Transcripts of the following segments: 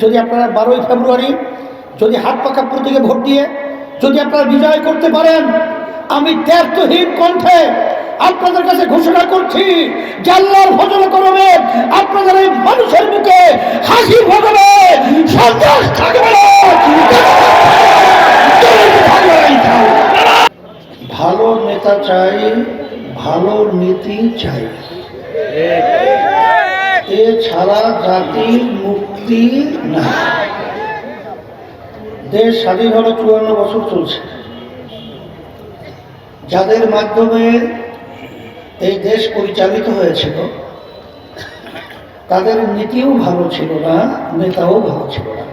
যদি আপনারা বারোই ফেব্রুয়ারি যদি হাত পাকা প্রতীকে ভোট দিয়ে যদি আপনারা বিজয় করতে পারেন, আমি দ্ব্যর্থহীন কণ্ঠে আপনাদের কাছে ঘোষণা করছি জাল্লার ভজন করবে, আপনাদের এই মানুষের মুখে হাসি ভোগবে সন্ত্রাস থাকবে ভালো নেতা চাই, ভালো নীতি চাই। এছাড়া জাতির মুক্তি না। দেশ স্বাধীন হলো চুয়ান্ন বছর চলছে। যাদের মাধ্যমে এই দেশ পরিচালিত হয়েছিল, তাদের নীতিও ভালো ছিল না, নেতাও ভালো ছিল না।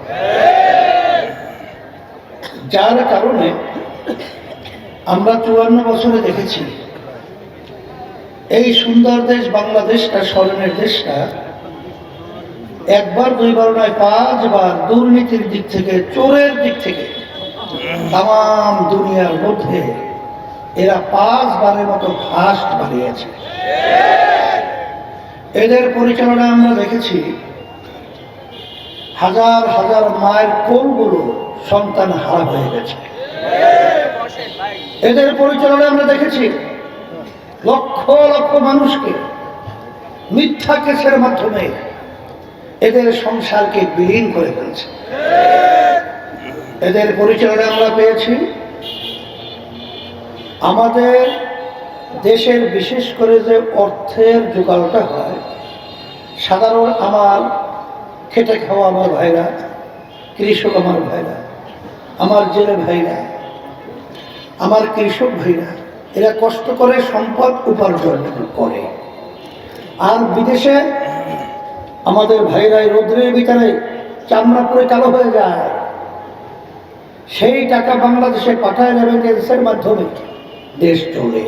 যার কারণে আমরা চুয়ান্ন বছরে দেখেছি, এই সুন্দর দেশ বাংলাদেশটা স্মরণের দেশটা একবার দুইবার নয় পাঁচবার দুর্নীতির দিক থেকে, চোরের দিক থেকে তাম দুনিয়ার মধ্যে এরা পাঁচবারের মতো ফাস্ট বাড়িয়েছে এদের পরিচালনা আমরা দেখেছি। হাজার হাজার মায়ের কোলগুলো সন্তান হারা হয়ে গেছে। এদের পরিচালনা আমরা দেখেছি। লক্ষ লক্ষ মানুষকে মিথ্যা কেসের মাধ্যমে এদের সংসারকে বিলীন করে ফেলছে। এদের পরিচালনায় আমরা পেয়েছি। আমাদের দেশের বিশেষ করে যে অর্থের জোগাড়টা হয়, সাধারণ আমার খেটে খাওয়া আমার ভাইরা, কৃষক আমার ভাইরা, আমার জেলে ভাইরা, আমার কৃষক ভাইরা, এরা কষ্ট করে সম্পদ উপার্জন করে। আর বিদেশে আমাদের ভাইরা এই রৌদ্রের ভিতরে চামড়া পরে কালো হয়ে যায়। সেই টাকা বাংলাদেশে পাঠায় যাবে দেশের মাধ্যমে। দেশ চলে।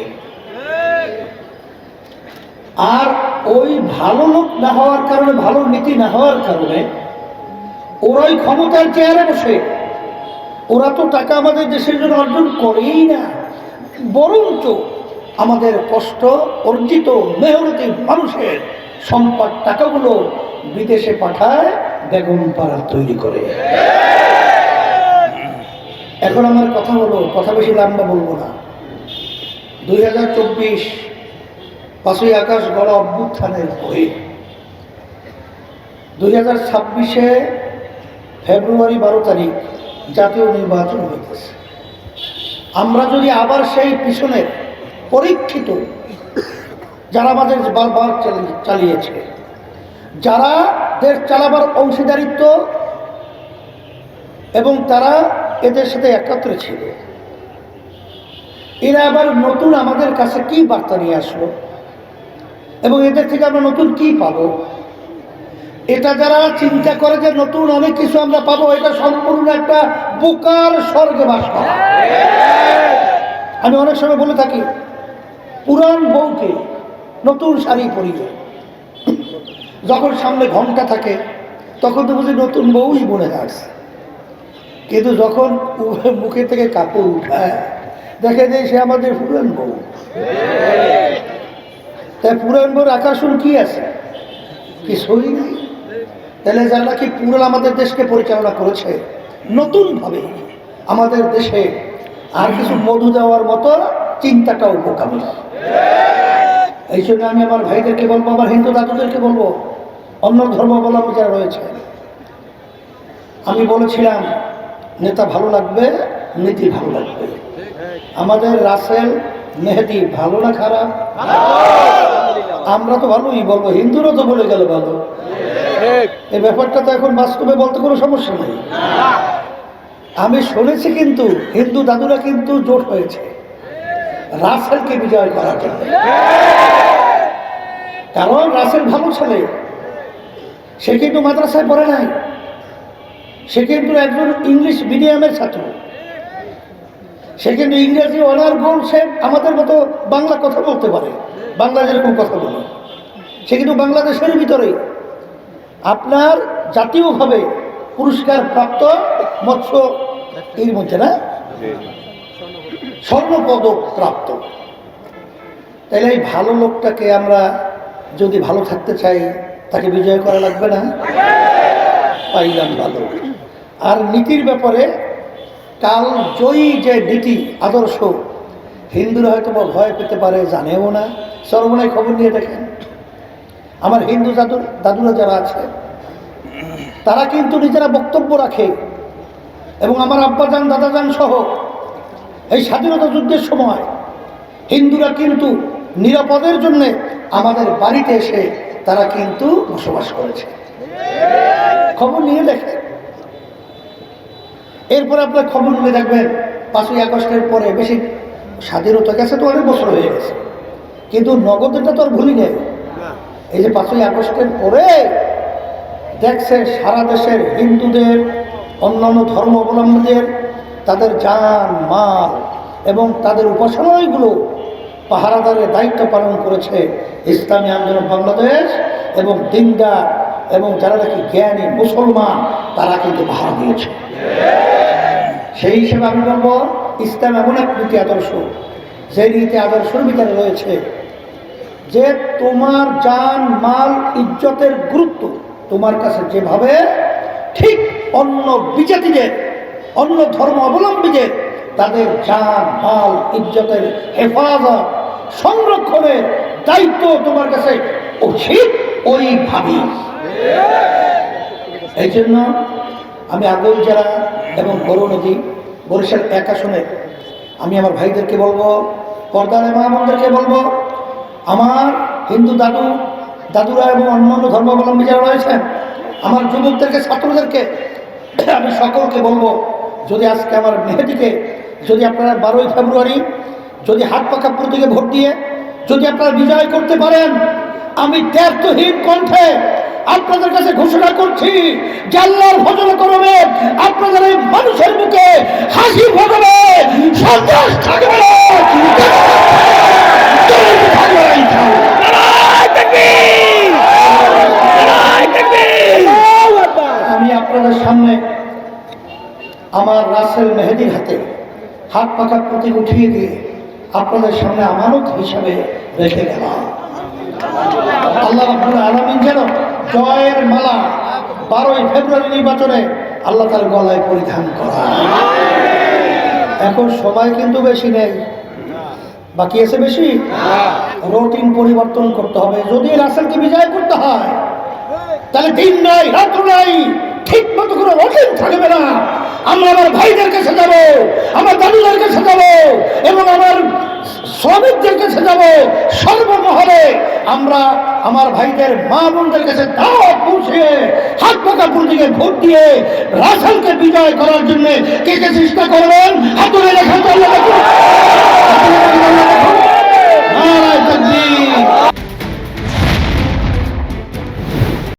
আর ওই ভালো লোক না হওয়ার কারণে, ভালো নীতি না হওয়ার কারণে ওরাই ক্ষমতার চেয়ারে বসে। ওরা তো টাকা আমাদের দেশের জন্য অর্জন করেই না। বরঞ্চ আমাদের কষ্ট, অর্জিত, মেহনতি মানুষের সম্পদ, টাকাগুলো বিদেশে পাঠায় বেগম পাড়া তৈরি করে। এখন আমার কথা হলো কথা বেশি লম্বা বলব না। দুই হাজার চব্বিশ পাঁচই আকাশ গড় অভ্যুত্থানের হয়ে দুই হাজার ছাব্বিশে ফেব্রুয়ারি বারো তারিখ জাতীয় নির্বাচন হইতেছে। আমরা যদি আবার সেই পিছনের পরীক্ষিত যারা আমাদের বারবার চালি- চালিয়েছে যারা দেশ চালাবার অংশীদারিত্ব এবং তারা এদের সাথে একত্রে ছিল। এরা আবার নতুন আমাদের কাছে কি বার্তা নিয়ে আসলো? এবং এদের থেকে আমরা নতুন কি পাব? এটা যারা চিন্তা করে যে নতুন অনেক কিছু আমরা পাবো, এটা সম্পূর্ণ একটা বোকার স্বর্গে বাস করা। আমি অনেক সময় বলে থাকি পুরান বউকে নতুন শাড়ি পরিয়ে। যখন সামনে ঘণ্টা থাকে, তখন তো বুঝি নতুন বউই মনে আসছে কিন্তু যখন মুখে থেকে কাপড় উঠায়, দেখে যে সে আমাদের পুরান বউ। তাই পুরান বউর আকাশন কি আছে? কিছুই নেই। তাহলে যারা নাকি পুরান আমাদের দেশকে পরিচালনা করেছে, নতুনভাবে আমাদের দেশে আর কিছু মধু দেওয়ার মতো চিন্তাটাও বোকামি এই জন্য আমি আমার ভাইদেরকে বলব, আমার হিন্দু দাদুদেরকে বলব, অন্য ধর্মাবলম্বী যারা রয়েছে, আমি বলেছিলাম, নেতা ভালো লাগবে, নীতি ভালো লাগবে। আমাদের রাসেল মেহেদি ভালো না খারাপ? আমরা তো ভালোই বলব, হিন্দুরা তো বলে গেল ভালো। এই ব্যাপারটা তো এখন বাস্তবে বলতে কোনো সমস্যা নেই। আমি শুনেছি কিন্তু, হিন্দু দাদুরা কিন্তু জোট হয়েছে। রাসেলকে বিজয় করার জন্য। কারণ রাসেল ভালো ছেলে। সে কিন্তু মাদ্রাসায় পড়ে নাই। সে কিন্তু একজন ইংলিশ মিডিয়ামের ছাত্র। সে কিন্তু ইংরেজি অনার গোল সে আমাদের মতো বাংলা কথা বলতে পারে। বাংলা যেরকম কথা বলে। সে কিন্তু বাংলাদেশের ভিতরে আপনার জাতীয়ভাবে পুরস্কার প্রাপ্ত মৎস্য এর মধ্যে না? স্বর্ণপদক প্রাপ্ত। তাহলে এই ভালো লোকটাকে আমরা যদি ভালো থাকতে চাই, তাকে বিজয় করা লাগবে না? পাইলাম ভালো। আর নীতির ব্যাপারে কাল জয়ী যে নীতি, আদর্শ, হিন্দুরা হয়তো ভয় পেতে পারে, জানেও না। সর্বনায় খবর নিয়ে দেখেন। আমার হিন্দু দাদুর দাদুরা যারা আছে, তারা কিন্তু নিজেরা বক্তব্য রাখে। এবং আমার আব্বাজান, দাদাজান সহ এই স্বাধীনতা যুদ্ধের সময় হিন্দুরা কিন্তু নিরাপদের জন্য আমাদের বাড়িতে এসে তারা কিন্তু বসবাস করেছে। খবর নিয়ে দেখে এরপর আপনার খবর নিয়ে দেখবেন, পাঁচই আগস্টের পরে বেশি স্বাধীনতা গেছে তো অনেক বছর হয়ে গেছে। কিন্তু নগদটা তো আর ভুলি নেই। এই যে পাঁচই আগস্টের পরে দেখছে সারা দেশের হিন্দুদের, অন্যান্য ধর্ম অবলম্বীদের তাদের যান মাল এবং তাদের উপাসনালয়গুলো পাহারাদারের দায়িত্ব পালন করেছে ইসলামী আন্দোলন বাংলাদেশ এবং দিনদার এবং যারা নাকি জ্ঞানী মুসলমান, তারা কিন্তু পাহারা দিয়েছে। সেই হিসেবে আমি বলব, ইসলাম এমন এক নীতি আদর্শ, যে নীতি আদর্শের ভিতরে রয়েছে যে তোমার জান, মাল, ইজ্জতের গুরুত্ব তোমার কাছে যেভাবে, ঠিক অন্য বিজাতিদের, অন্য ধর্ম অবলম্বীদের তাদের জান, মাল, ইজ্জতের হেফাজত সংরক্ষণের দায়িত্ব তোমার কাছে উচিত ওইভাবেই এই জন্য আমি আগল জেলা এবং করুণদী বরিশাল এক আসনে আমি আমার ভাইদেরকে বলব, পর্দার মাহমুদদেরকে বলব, আমার হিন্দু দাদু, দাদুরা এবং অন্যান্য ধর্মাবলম্বী যারা রয়েছেন, আমার যুবকদেরকে, ছাত্রদেরকে, আমি সকলকে বলব, যদি আজকে আমার মেহেদিকে, যদি আপনারা বারোই ফেব্রুয়ারি যদি হাত পাকা প্রতীকে ভোট দিয়ে যদি আপনারা বিজয় করতে পারেন, আমি দ্ব্যর্থহীন কণ্ঠে আপনাদের কাছে ঘোষণা করছি যে আল্লাহর ভজন করবে, আপনাদের এই মানুষের মুখে হাসি ভোগবে থাকবে। আমি আপনাদের সামনে আমার রাসেল মেহেদির হাতে হাত পাকা প্রতীক উঠিয়ে দিয়ে আপনাদের সামনে আমানত হিসাবে রেখে গেলাম। আল্লাহ রাব্বুল আলামিন যেন জয়ের মালা বারোই ফেব্রুয়ারি নির্বাচনে আল্লাহ তার গলায় পরিধান করা এখন সময় কিন্তু বেশি নেই। বাকি আছে বেশি? রুটিন পরিবর্তন করতে হবে। যদি রাসেলকে বিজয় করতে হয়, তাহলে দিন নাই রাত্র নাই। ঠিক মতো কোনো ওজন থাকবে না। আমরা আমার ভাইদের কাছে যাব, আমার দাদুদের কাছে যাব এবং আমার শ্রমিকদের কাছে যাব। সর্বমহলে আমরা আমার ভাইদের মা বোনদের কাছে দাওয়াত পৌঁছে হাত পাকা পুরদিকে ভোট দিয়ে রাশনকে বিজয় করার জন্য কে কে চেষ্টা করবেন? হাতুরে লেখা